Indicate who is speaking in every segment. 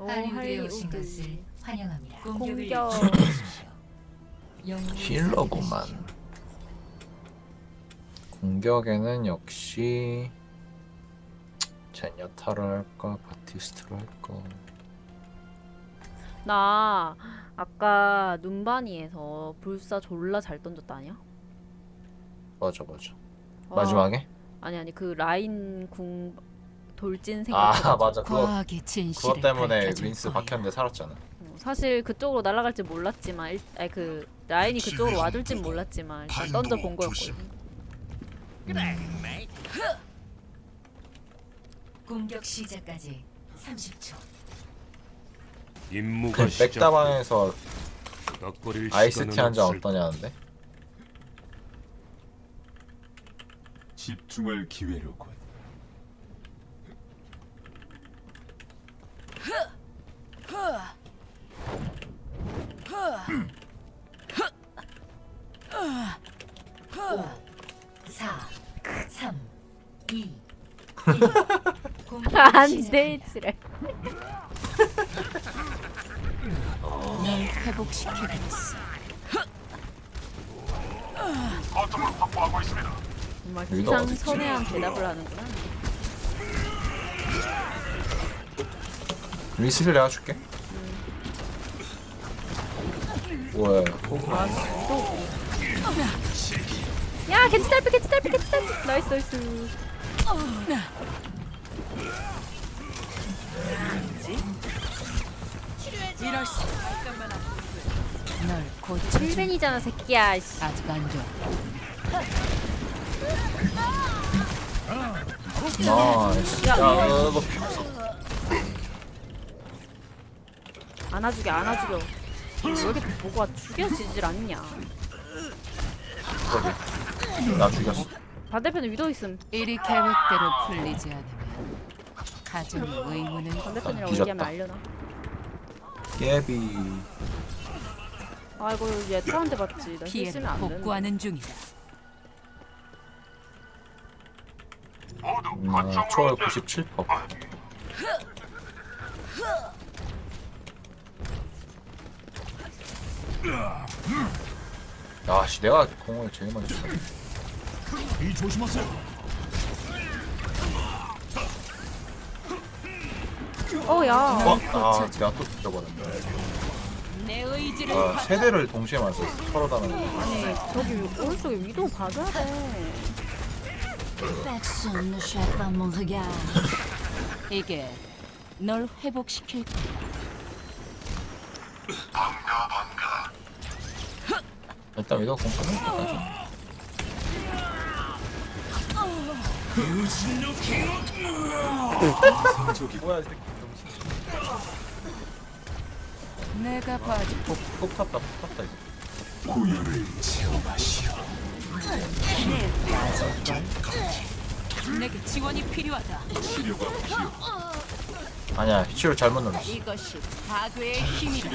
Speaker 1: 오
Speaker 2: 할리우드에 오신 것을 환영합니다.
Speaker 1: 공격.
Speaker 2: 영웅을
Speaker 3: 힐러구만.
Speaker 2: 선택하십시오.
Speaker 3: 공격에는 역시 제냐타를 할까 바티스트를 할까
Speaker 1: 나 아까 눈바니에서 불사 졸라 잘 던졌다 아니야?
Speaker 3: 맞아 맞아
Speaker 1: 아,
Speaker 3: 마지막에
Speaker 1: 아니 아니 그 라인 궁 돌진
Speaker 3: 아
Speaker 1: 생각해가지고
Speaker 3: 맞아 그거
Speaker 2: 과학의 진실을
Speaker 3: 그것 때문에
Speaker 2: 밝혀줄
Speaker 3: 윈스
Speaker 2: 거예요.
Speaker 3: 박혔는데 살았잖아
Speaker 1: 어, 사실 그쪽으로 날아갈지 몰랐지만 일, 아니 그 라인이 그쪽으로 와줄 진 몰랐지만 일단 던져 본 거였거든
Speaker 2: 공격 시작까지 30초.
Speaker 4: 임무가
Speaker 3: 그
Speaker 4: 시작.
Speaker 3: 백다방에서 아이스티
Speaker 4: 시간은
Speaker 3: 한잔
Speaker 4: 없을
Speaker 3: 어떠냐는데
Speaker 5: 집중할 기회로군.
Speaker 2: 사, 삼, 이,
Speaker 1: 안돼 지랄
Speaker 2: 널 회복시키겠어.
Speaker 1: 정말
Speaker 3: 위도가 어딨지?
Speaker 1: 기상천외한 대답을 하는구나
Speaker 3: 윈스를 내가 줄게
Speaker 1: 또. 야 겐지 딸피 겐지 딸피 겐지 딸피 나이스 나이스
Speaker 2: 널
Speaker 1: 1벤이잖아 새끼야 씨.
Speaker 2: 아직 안 돼.
Speaker 3: 나이스
Speaker 1: 야.
Speaker 3: 야너
Speaker 1: 안아주게 안아주게 왜 이렇게 보고 와 죽여지질 않냐?
Speaker 3: 그러게. 나 죽였어.
Speaker 1: 반대편에 위도 있음.
Speaker 2: 일이 계획대로 풀리지 않으면 가정의 의무는
Speaker 1: 반대편이라고
Speaker 3: 뒤졌다.
Speaker 1: 얘기하면 알려나?
Speaker 3: 예비.
Speaker 1: 아이고 얘 타한테 봤지. 나
Speaker 2: 피해를
Speaker 1: 실수면 안 되는데.
Speaker 2: 복구하는 중이다.
Speaker 3: 음, 초월 97% 야씨 내가 공을 제일 많이 쳤네
Speaker 1: 어야
Speaker 3: 어? 아 내가 또 죽여버렸네
Speaker 2: 내 의지를
Speaker 3: 아 세 대를 동시에 맞았어 서로 다는
Speaker 1: 아니 저기 오른쪽에 위도 봐줘야 돼
Speaker 2: Personne ne chatte pas mon regard. 이게 널 회복시킬 거야.
Speaker 3: 일단 위도 공 끝낼 때까지 뭐야 이 새끼
Speaker 2: 내가 봐줄
Speaker 3: 폭, 폭 탔다 폭 탔다
Speaker 5: 체험하시오.
Speaker 2: 내게 지원이 필요하다.
Speaker 5: 치료가 필요.
Speaker 3: 아니야 치료 잘못 눌렀어
Speaker 2: 이것이 파괴의 힘이다.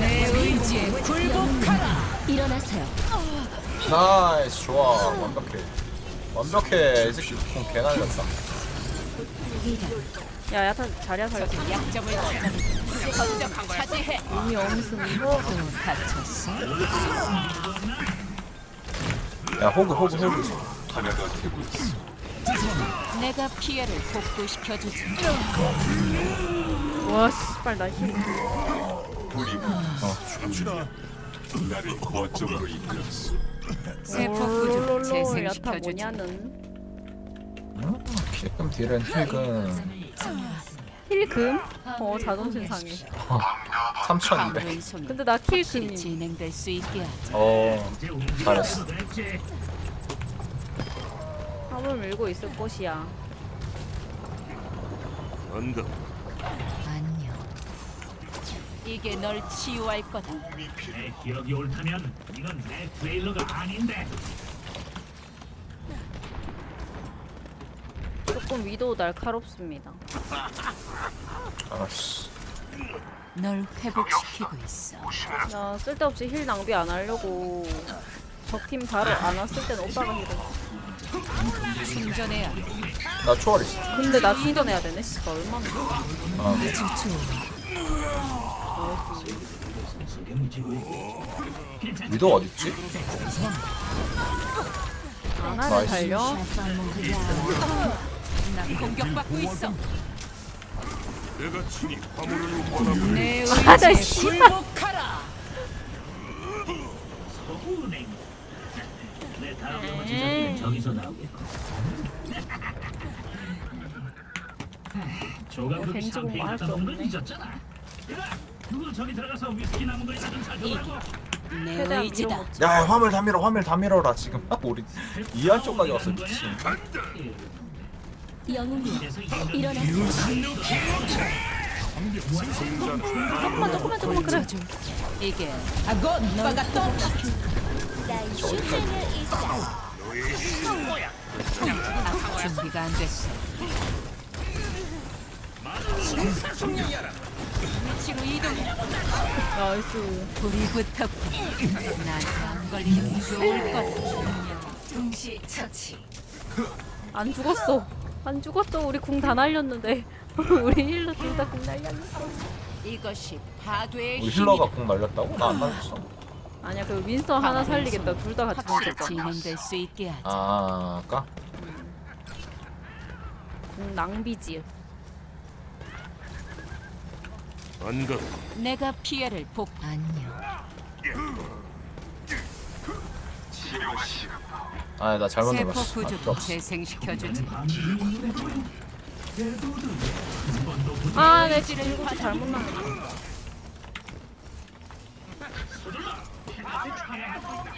Speaker 2: 내 의지에 굴복하라. 일어나세요.
Speaker 3: 나이스 좋아 완벽해 완벽해 이 새끼 공 개날렸다
Speaker 1: 야 야타 자리야 살려
Speaker 2: 약점을. 거점 차지해.
Speaker 1: 이미 엄승
Speaker 2: 또 다쳤어?
Speaker 3: 야 호그 호그 호그
Speaker 5: 하나가 되고 있어.
Speaker 2: 내가 피해를 복구시켜 주지.
Speaker 1: 와 씨발 나힐
Speaker 5: 어, 나를 거점으로 이끌었어.
Speaker 2: 세포구를
Speaker 1: 롤롤롤 야타
Speaker 2: 재생시켜 주지.
Speaker 1: 뭐냐는
Speaker 3: 음, 킬금 딜은 힐금
Speaker 1: 힐금? 어 자존심 상해
Speaker 3: 3200
Speaker 2: 아무의 손이
Speaker 1: 근데 나
Speaker 2: 확실히
Speaker 1: 킬금이
Speaker 2: 진행될 수 있게 하자.
Speaker 3: 어 잘했어
Speaker 1: 화물 밀고 있을 곳이야.
Speaker 4: 언덕
Speaker 2: 안녕. 이게 널 치유할 거다.
Speaker 6: 내 기억이 옳다면 이건 내 트레일러가 아닌데.
Speaker 1: 조금 위도 날카롭습니다.
Speaker 3: 알았어.
Speaker 2: 널 회복시키고 있어.
Speaker 1: 나 쓸데없이 힐 낭비 안 하려고. 적팀 바로 안 왔을 땐 오빠가 힐을
Speaker 2: 충전해야 해.
Speaker 3: 나 초월 있어.
Speaker 1: 근데 나 충전해야 되네. 씨발 얼마나.
Speaker 3: 아, 위도 어딨지? 나이스.
Speaker 1: 달려.
Speaker 2: 나 공격받고 있어.
Speaker 4: 내가 친히 화물을 원하고
Speaker 2: 내
Speaker 1: 아, 나
Speaker 2: 의지에
Speaker 1: 씨발.
Speaker 2: 굴복하라.
Speaker 6: 다음. 제작비는 저기서 나오겠고. 조각극
Speaker 1: 벤지 공부
Speaker 6: 샴페인
Speaker 1: 할게
Speaker 6: 갖다 놓은 건
Speaker 1: 없네.
Speaker 6: 잊었잖아. 야, 누구 저기 들어가서 위스키 남은 거 있나 좀 살펴보라고.
Speaker 2: 내
Speaker 1: 최대한
Speaker 2: 의지다.
Speaker 1: 밀어먹지.
Speaker 3: 야, 야, 화물 다 밀어, 화물 다 밀어라 지금. 우리 이한 쪽까지 왔어 미친.
Speaker 6: 그래서 이 정도는
Speaker 1: 조금만 조금만 조금만 그래.
Speaker 2: 이게 아고 너가 떴다. 아직 준비가 안 됐어. 위치로 이동해.
Speaker 1: 나이스.
Speaker 2: 불이 붙었고 나한테 안 걸리면 좋을 것. 동시 처치.
Speaker 1: 안 죽었어. 안 죽었어. 우리 궁 다 날렸는데. 우리 힐러 둘 다 궁 날렸어.
Speaker 2: 이것이 파괴의
Speaker 3: 우리
Speaker 2: 힘이다.
Speaker 3: 힐러가 공 날렸다고? 나 안 날렸어.
Speaker 1: 아니야 그 윈스턴 하나 살리겠다. 둘 다 같이
Speaker 2: 확실히
Speaker 1: 죽었어.
Speaker 2: 진행될 수 있게 하자.
Speaker 3: 아, 아까
Speaker 1: 궁 낭비지.
Speaker 4: 반갑
Speaker 2: 내가 피해를 복 안녕.
Speaker 3: 아, 나 잘못
Speaker 2: 세포
Speaker 3: 눌렀어. 아, 없어.
Speaker 2: 재생시켜주지.
Speaker 1: 아, 내 지금 이거 잘못 나왔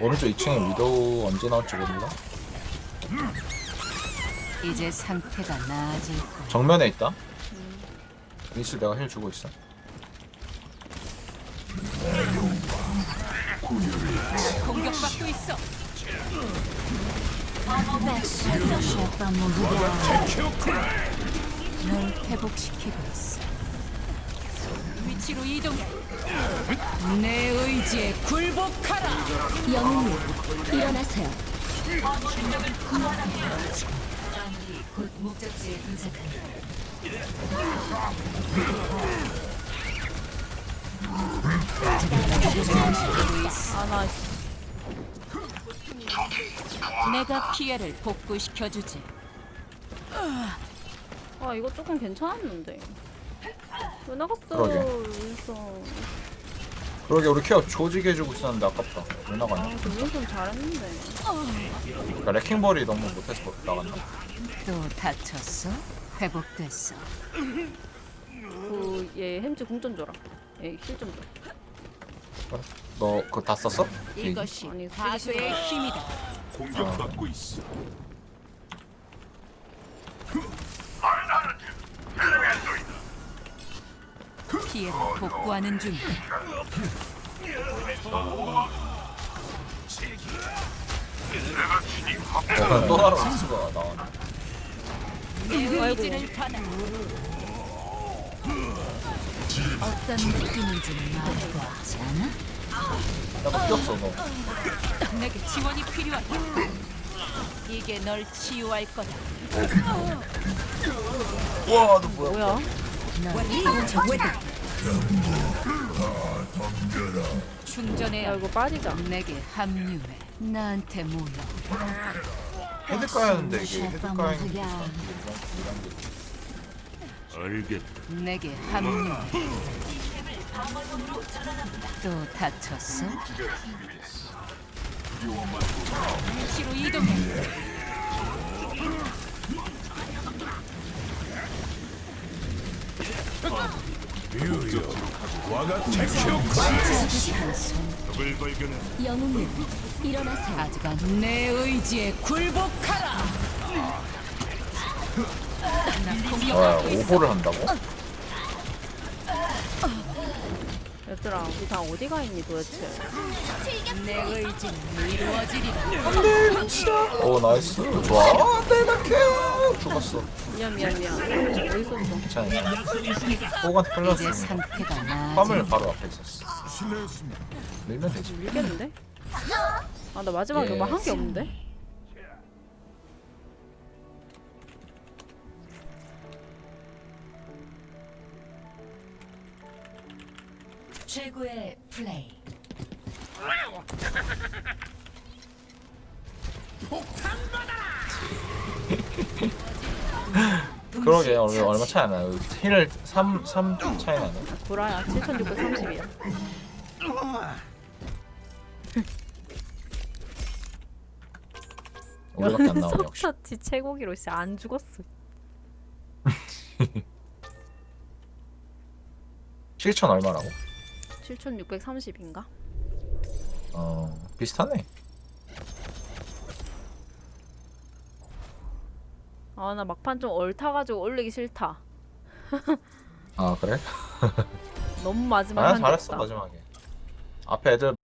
Speaker 3: 오른쪽 2층에 위도우 언제 나올지 모른다.
Speaker 2: 이제 상태가 나아질 거야.
Speaker 3: 정면에 있다. 미스 내가 힐 주고 있어.
Speaker 2: 공격받고 있어. 널 회복시키고 있어. 위치로 이동해. 내 의지에 굴복하라.
Speaker 7: 영웅님 일어나세요.
Speaker 2: 곧 목적지에 도착한다. 내가 피해를 복구시켜주지.
Speaker 1: 아 이거 조금 괜찮았는데. 왜 나갔어?
Speaker 3: 그러게.
Speaker 1: 윈스턴.
Speaker 3: 그러게 우리 케어 조지게 해주고 있었는데 아깝다. 왜 나가냐?
Speaker 1: 아, 그 윈스턴 잘했는데.
Speaker 3: 그러니까 레킹볼이 너무 못해서 나갔나?
Speaker 2: 또 다쳤어? 회복됐어.
Speaker 1: 그 얘 햄즈 궁좀 줘라. 얘힐좀 줘.
Speaker 3: 너 그거 다 썼어?
Speaker 2: 이것이
Speaker 1: 아니,
Speaker 2: 파괴의 힘이다.
Speaker 5: 공격받고 있어.
Speaker 2: 피해를 복구하는 중.
Speaker 3: 어, 또 하러 미스가 나왔네.
Speaker 2: 내 의지를 받아. 어떤 느낌인지 말해보지 않아?
Speaker 3: 나도 뛰었어 너.
Speaker 2: 내게 지원이 필요하다. 이게 널 치유할 거다.
Speaker 3: 우와 너 뭐야?
Speaker 1: 뭐야?
Speaker 2: 야
Speaker 1: 이거 빠지자.
Speaker 2: 내게 합류해. 나한테 모여.
Speaker 3: 헤드 까야 하는데 이게 헤드 까야 하는
Speaker 4: 알겠
Speaker 2: 내게 합류해. 또 다쳤어? 위치로 이동해.
Speaker 4: 적을 발견해
Speaker 7: 영웅님 일어나세요.
Speaker 2: 아직 안내 의지에 굴복하라. 있어.
Speaker 3: 오보를 한다고?
Speaker 1: 얘들아 우리 다 어디 가 있니 도대체?
Speaker 2: 내 의지는 이루어지리라.
Speaker 3: 오 나이스 좋아 나 케어 죽었어.
Speaker 1: 미안 미안 미안. 어디 있었어?
Speaker 3: 괜찮아. 호구한테
Speaker 2: 이제 상태가
Speaker 3: 화물 바로 앞에 있었어. 밀면 되지.
Speaker 1: 밀겠는데? 아 나 마지막에 뭐
Speaker 3: 예.
Speaker 1: 뭐한게 없는데?
Speaker 2: 최고의 플레이. 폭탄 받아라!
Speaker 3: 그러게 얼마 얼마 차이 안 나요. 힐을 3 3 차이 나네.
Speaker 1: 구라야 7630이야
Speaker 3: 우리밖에 안 나오네 역시.
Speaker 1: 석사치 최고기로 진짜 안 죽었어
Speaker 3: 실천 얼마라고?
Speaker 1: 7630인가?
Speaker 3: 어 비슷하네.
Speaker 1: 아 나 막판 좀 얼타가지고 올리기 싫다
Speaker 3: 아 그래?
Speaker 1: 너무 마지막
Speaker 3: 아
Speaker 1: 한게
Speaker 3: 잘했어
Speaker 1: 없다
Speaker 3: 마지막에. 앞에 애들